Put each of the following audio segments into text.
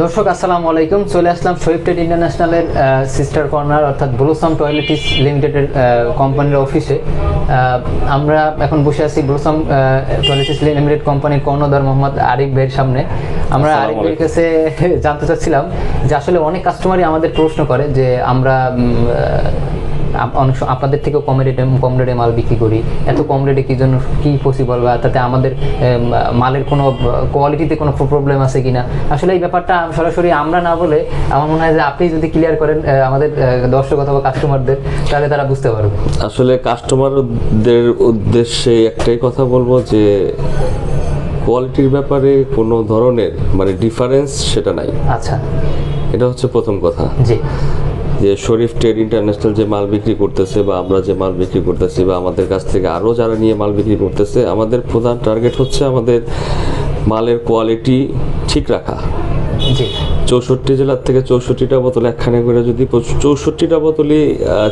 দর্শক আসসালামু আলাইকুম। চলে আসলাম শহীদ ট্রেড ইন্টারন্যাশনালের সিস্টার কর্নার অর্থাৎ ব্লুসাম টয়লেটিস লিমিটেডের কোম্পানির অফিসে আমরা এখন বসে আছি ব্লুসাম টয়লেটিস লিমিটেড কোম্পানির কর্ণধার মোহাম্মদ আরিফ ভাইয়ের সামনে। আমরা আরিফ ভাইয়ের কাছে জানতে চাচ্ছিলাম যে আসলে অনেক কাস্টমারই আমাদের প্রশ্ন করে যে আমরা অনেক সময় আপনাদের থেকেও কম রেটে কম রেটে মাল বিক্রি করি। এত কম রেটে কী জন্য কী পসিবল বা তাতে আমাদের মালের কোনো কোয়ালিটিতে কোনো প্রবলেম আছে কিনা? আসলে এই ব্যাপারটা সরাসরি আমরা না বলে আমার মনে হয় যে আপনি যদি ক্লিয়ার করেন আমাদের দর্শক অথবা কাস্টমারদের তাহলে তারা বুঝতে পারবে। আসলে কাস্টমারদের উদ্দেশ্যে একটাই কথা বলব যে কোয়ালিটির ব্যাপারে কোনো ধরনের মানে ডিফারেন্স সেটা নাই। আচ্ছা। এটা হচ্ছে প্রথম কথা। জি। যে শরীফ ট্রেড ইন্টারন্যাশনাল যে মাল বিক্রি করতেছে বা আমরা যে মাল বিক্রি করতেছি বা আমাদের কাছ থেকে আরও যারা নিয়ে মাল বিক্রি করতেছে আমাদের প্রধান টার্গেট হচ্ছে আমাদের মালের কোয়ালিটি ঠিক রাখা। চৌষট্টি জেলার থেকে চৌষট্টিটা বোতল একখানে করে যদি চৌষট্টিটা বোতলই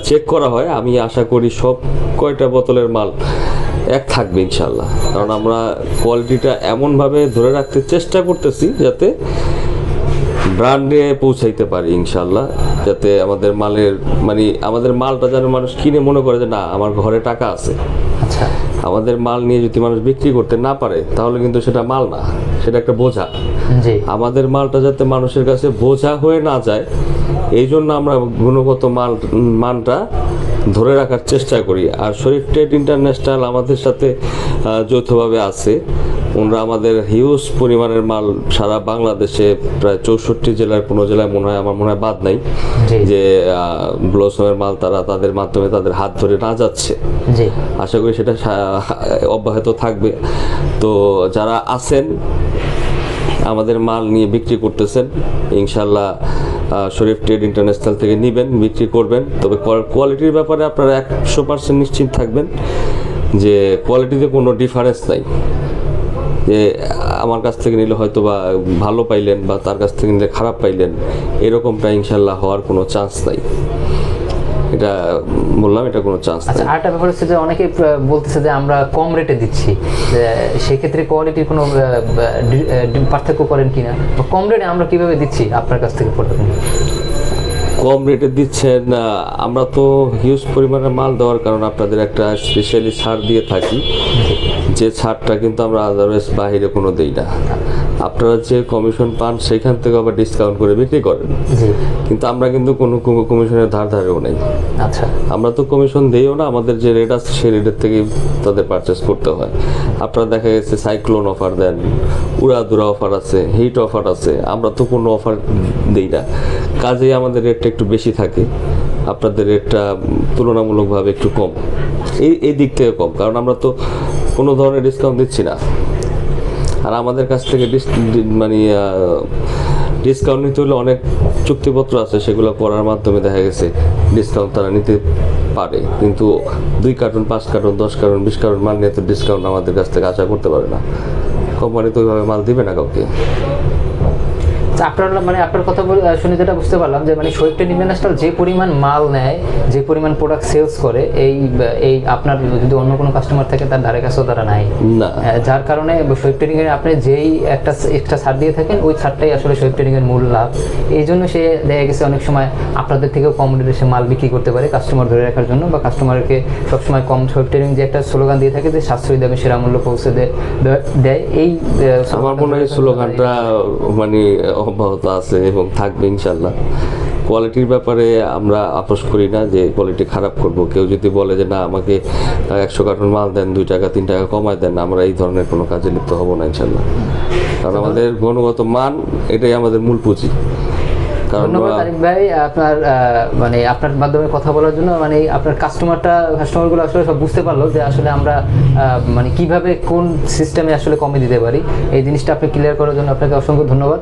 চেক করা হয় আমি আশা করি সব কয়টা বোতলের মাল এক থাকবে ইনশাল্লাহ কারণ আমরা কোয়ালিটিটা এমনভাবে ধরে রাখতে চেষ্টা করতেছি যাতে ব্র্যান্ডে পৌঁছাইতে পারি ইনশাল্লাহ যাতে আমাদের মালের মানে আমাদের মালটা যেন মানুষ কিনে মনে করে যে না আমার ঘরে টাকা আছে। আচ্ছা। আমাদের মাল নিয়ে যদি মানুষ বিক্রি করতে না পারে তাহলে কিন্তু সেটা মাল না সেটা একটা বোঝা। আমাদের মালটা যাতে মানুষের কাছে বোঝা হয়ে না যায় এই জন্য আমরা গুণগত মাল মানটা ধরে রাখার চেষ্টা করি। আর শরীফ ট্রেড ইন্টারন্যাশনাল আমাদের সাথে যৌথভাবে আছে। ওনারা আমাদের হিউজ পরিমাণের মাল সারা বাংলাদেশে প্রায় চৌষট্টি জেলার কোনো জেলায় মনে হয় আমার মনে হয় বাদ নাই যে ব্লসমের মাল তারা তাদের মাধ্যমে তাদের হাত ধরে না যাচ্ছে। আশা করি সেটা অব্যাহত থাকবে। তো যারা আছেন আমাদের মাল নিয়ে বিক্রি করতেছেন ইনশাল্লাহ শরীফ ট্রেড ইন্টারন্যাশনাল থেকে নেবেন বিক্রি করবেন। তবে কোয়ালিটির ব্যাপারে আপনারা একশো পার্সেন্ট নিশ্চিত থাকবেন যে কোয়ালিটিতে কোনো ডিফারেন্স নাই। যে আমার কাছ থেকে নিলে হয়তো বা ভালো পাইলেন বা তার কাছ থেকে নিলে খারাপ পাইলেন এরকমটা ইনশাল্লাহ হওয়ার কোনো চান্স নাই। এটা বললাম এটা কোনো চান্স আচ্ছা আরেকটা ব্যাপার হচ্ছে যে অনেকে বলতেছে যে আমরা কম রেটে দিচ্ছি। সেক্ষেত্রে কোয়ালিটির কোনো পার্থক্য করেন কিনা? বা কম রেটে আমরা কীভাবে দিচ্ছি আপনার কাছ থেকে প্রোডাক্ট কম রেটে দিচ্ছেন আমরা তো হিউজ পরিমাণে মাল দেওয়ার কারণে আপনাদের একটা স্পেশালি ছাড় দিয়ে থাকি। যে ছাড়টা কিন্তু আমরা আদারওয়াইজ বাহিরে কোনো দিই না। আপনারা যে কমিশন পান সেখান থেকে আবার ডিসকাউন্ট করে বিক্রি করেন। কিন্তু আমরা কিন্তু কোনো কমিশনের ধার ধারেও নেই। আচ্ছা। আমরা তো কমিশন দিইও না আমাদের যে রেট আছে সেই রেটের থেকেই তাদের পারচেস করতে হয়। আপনারা দেখা গেছে সাইক্লোন অফার দেন উড়াদুরা অফার আছে হিট অফার আছে আমরা তো কোনো অফার দিই না। কাজেই আমাদের রেটটা একটু বেশি থাকে আপনাদের রেটটা তুলনামূলকভাবে একটু কম। এই এই দিক থেকে কম কারণ আমরা তো কোনো ধরনের ডিসকাউন্ট দিচ্ছি না। আর আমাদের কাছ থেকে মানে ডিসকাউন্ট নিতে হলে অনেক চুক্তিপত্র আছে, সেগুলো করার মাধ্যমে দেখা গেছে ডিসকাউন্ট তারা নিতে পারে। কিন্তু দুই কার্টুন, পাঁচ কার্টুন, দশ কার্টুন, বিশ কার্টুন মাল নিয়ে তো ডিসকাউন্ট আমাদের কাছ থেকে আশা করতে পারে না। কোম্পানি তো ওইভাবে মাল দিবে না কাউকে। তা আপনার মানে আপনার কথা বলে শুনে যেটা বুঝতে পারলাম যে মানে শহীদ ট্রেড ইন্টারন্যাশনাল যে পরিমাণ মাল নেয় যে পরিমাণ প্রোডাক্ট সেলস করে এই এই আপনার যদি অন্য কোনো কাস্টমার থাকে তার ধারে কাছেও তারা নাই। না। যার কারণে শহীদ ট্রেডিং এর আপনি যেই একটা এক্সট্রা ছাড় দিয়ে থাকেন ওই ছাড়টাই আসলে শহীদ ট্রেডিং এর মূল লাভ। এই জন্য সে দেখা গেছে অনেক সময় আপনাদের থেকেও কম রেটে সে মাল বিক্রি করতে পারে কাস্টমার ধরে রাখার জন্য বা কাস্টমারকে সবসময় কম শহীদ ট্রেডিং যে একটা স্লোগান দিয়ে থাকে যে সাশ্রয়ী দামে সেরা মূল্য পৌঁছে দেয় এই আমার মনে হয় স্লোগানটা মানে অব্যাহত আছে এবং থাকবে ইনশাল্লাহ কোয়ালিটির ব্যাপারে আমরা আপোষ করি না যে কোয়ালিটি খারাপ করব। কেউ যদি বলে যে না আমাকে একশো কার্টুন মাল দেন দুই টাকা তিন টাকা কমায় দেন আমরা এই ধরনের কোনো কাজে লিপ্ত হব না ইনশাল্লাহ কারণ আমাদের গুণগত মান এটাই আমাদের মূল পুঁজি। ধন্যবাদ আরিফ ভাই আপনার আহ, মানে আপনার মাধ্যমে কথা বলার জন্য মানে আপনার কাস্টমারটা কাস্টমারগুলো আসলে সব বুঝতে পারল যে আসলে আমরা আহ, মানে কীভাবে কোন সিস্টেমে আসলে কমে দিতে পারি। এই জিনিসটা আপনি ক্লিয়ার করার জন্য আপনাকে অসংখ্য ধন্যবাদ।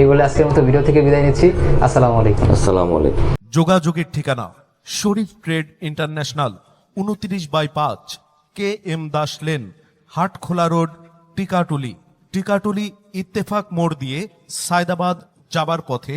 এই বলে আজকের মতো ভিডিও থেকে বিদায় নিচ্ছি। আসসালামু আলাইকুম। আসসালামু আলাইকুম। যোগাযোগের ঠিকানা শরীফ ট্রেড ইন্টারন্যাশনাল উনত্রিশ বাই পাঁচ K M Das lane Hatkhola road Tikatuli. Tikatuli Ittefaq মোড় দিয়ে সায়দাবাদ যাবার পথে